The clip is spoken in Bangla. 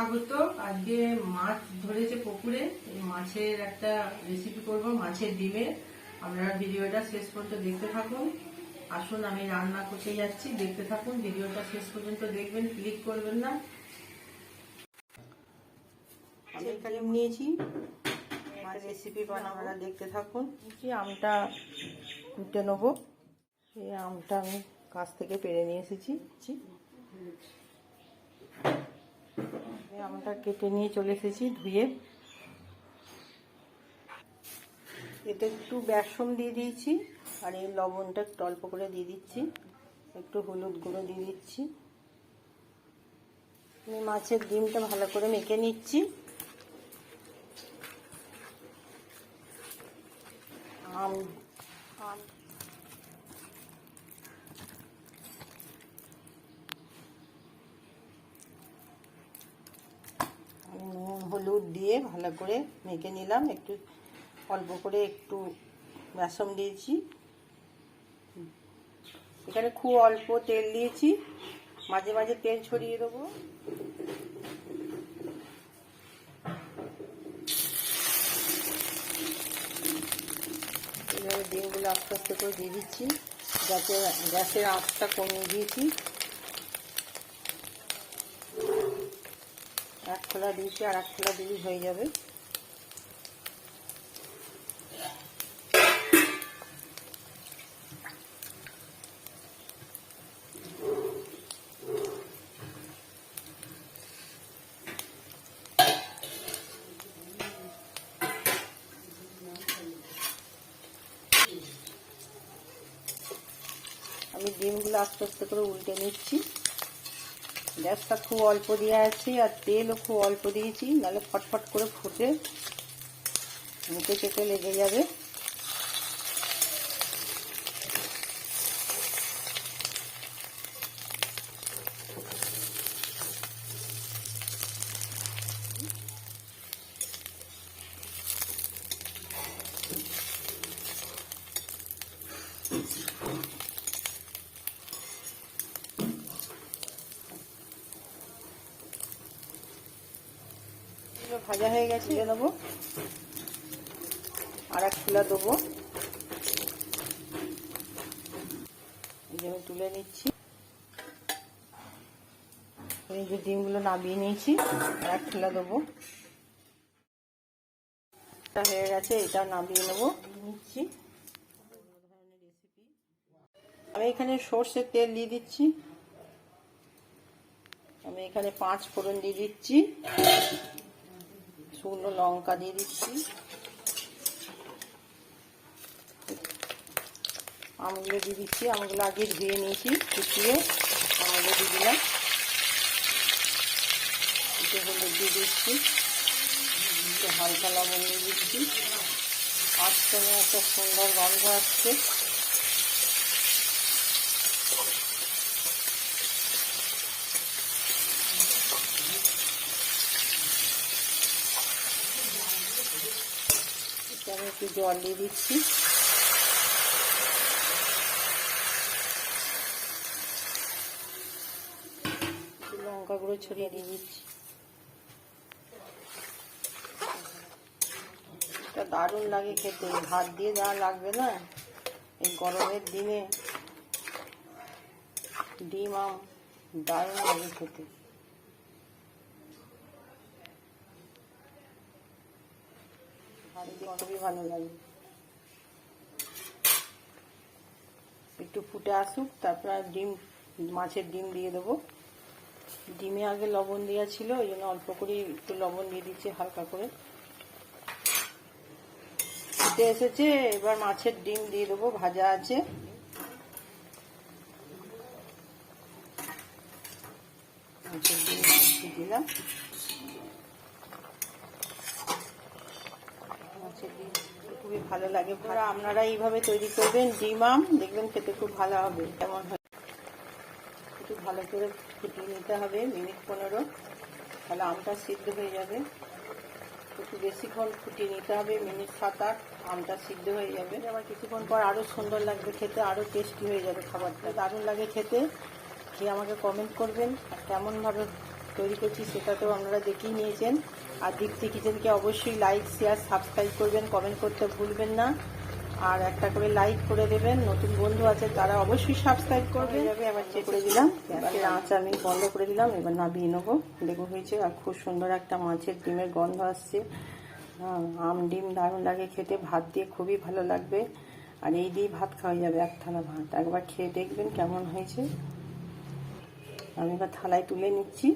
স্বাগত আজকে মাছ ধরেছে পুকুরে। এই মাছের একটা রেসিপি করব, মাছের ডিমের আপনারা ভিডিওটা শেষ পর্যন্ত দেখতে থাকুন। আসুন, আমি রান্না করতে যাচ্ছি। দেখতে থাকুন, ভিডিওটা শেষ পর্যন্ত দেখবেন ক্লিক করবেন না। নিয়েছি রেসিপি বানাবো। দেখতে থাকুন। আমটা কুটে নেব। এই আমটা আমি কাছ থেকে পেরে নিয়ে এসেছি। এই কেটে নিয়ে চলে এসেছি ধুয়ে। এতে একটু বেসন দিয়ে দিয়েছি, আর এই লবণটা একটু অল্প করে দিয়ে দিচ্ছি। একটু হলুদ গুঁড়ো দিয়ে দিচ্ছি। আমি মাছের ডিমটা ভালো করে মেখে নিচ্ছি। আম, আমি। হলুদ দিয়ে ভালো করে মেখে নিলাম। একটু অল্প করে একটু বেসন দিয়েছি। এখানে খুব অল্প তেল দিয়েছি। মাঝে মাঝে তেল ছড়িয়ে দেবো। এইভাবে ডিমগুলো আস্তে আস্তে করে দিয়ে দিচ্ছি। যাতে গ্যাসের আঁচটা কমিয়ে দিয়েছি। খোলা দিয়েছি আর এক খোলা দিলেই হয়ে যাবে। আমি ডিমগুলো আস্তে আস্তে করে উল্টে নিচ্ছি। গ্যাসটা খুব অল্প দেওয়া আছে, আর তেলও খুব অল্প দিয়েছি, নাহলে ফটফট করে ফুটে মুখে চেটে লেগে যাবে। ভাজা হয়ে গেছে তুলে দেবো। আর এক খোলা দেবো। এই আমি তুলে নিচ্ছি। এই যে ডিমগুলো নামিয়ে নিয়েছি, আর এক খোলা দেবো। এটা হয়ে গেছে, এটা নামিয়ে নেব নিচ্ছি। আমি এখানে সর্ষের তেল দিয়ে দিচ্ছি। আমি এখানে পাঁচ ফোড়ন দিয়ে দিচ্ছি। শুকনো লঙ্কা দিয়ে দিচ্ছি। আমগুলো দিয়ে দিচ্ছি। আমগুলো আগে ধুয়ে নিয়েছি ফুটিয়ে আমগুলো দিয়ে দিলাম। হলুদ দিয়ে দিচ্ছি। হালকা লবণ দিয়ে দিচ্ছি। আজকালে একটা সুন্দর গন্ধ আসছে আমি একটু জল দিয়ে দিচ্ছি। লঙ্কা গুঁড়ো ছড়িয়ে দিয়ে দিচ্ছি। দারুণ লাগে খেতে। ভাত দিয়ে যা লাগবে না, এই গরমের দিনে ডিম দারুণ লাগে খেতে। খুবই ভালো লাগে। একটু ফুটে আসুক, তারপর ডিম, মাছের ডিম দিয়ে দেবো। ডিমে আগে লবণ দেওয়া ছিল, ওই জন্য অল্প করে একটু লবণ দিয়ে দিচ্ছি হালকা করে। ফুটে এসেছে, এবার মাছের ডিম দিয়ে দেবো, ভাজা আছে। মাছের ডিম দিলাম মাছের ডিম খুবই ভালো লাগে। আপনারা আপনারা এইভাবে তৈরি করবেন, ডিম, আম, দেখবেন খেতে খুব ভালো হবে। কেমন হয়? একটু ভালো করে ফুটিয়ে নিতে হবে, মিনিট পনেরো। তাহলে আমটা সিদ্ধ হয়ে যাবে। একটু বেশিক্ষণ ফুটিয়ে নিতে হবে, মিনিট সাত আট আমটা সিদ্ধ হয়ে যাবে। আবার কিছুক্ষণ পর আরও সুন্দর লাগবে খেতে আরও টেস্টি হয়ে যাবে খাবারটা। দারুণ লাগে খেতে। খেয়ে আমাকে কমেন্ট করবেন, আর কেমনভাবে তৈরি করছি সেটা তো আপনারা দেখেই নিয়েছেন। আর দীপ্তি কিচেনকে অবশ্যই লাইক শেয়ার সাবস্ক্রাইব করবেন কমেন্ট করতে ভুলবেন না। আর একটা করে লাইক করে দেবেন। নতুন বন্ধু আছে, তারা অবশ্যই সাবস্ক্রাইব করবে যাবে আবার চেক করে দিলাম। গ্যাসের আঁচ আমি বন্ধ করে দিলাম, এবার নাবিয়ে নেব। দেখো হয়েছে, আর খুব সুন্দর একটা মাছের ডিমের গন্ধ আসছে। আম, ডিম দারুণ লাগে খেতে, ভাত দিয়ে খুবই ভালো লাগবে। আর এই দিয়ে ভাত খাওয়া যাবে এক থালা ভাত। একবার খেয়ে দেখবেন কেমন হয়েছে। আমি এবার থালায় তুলে নিচ্ছি।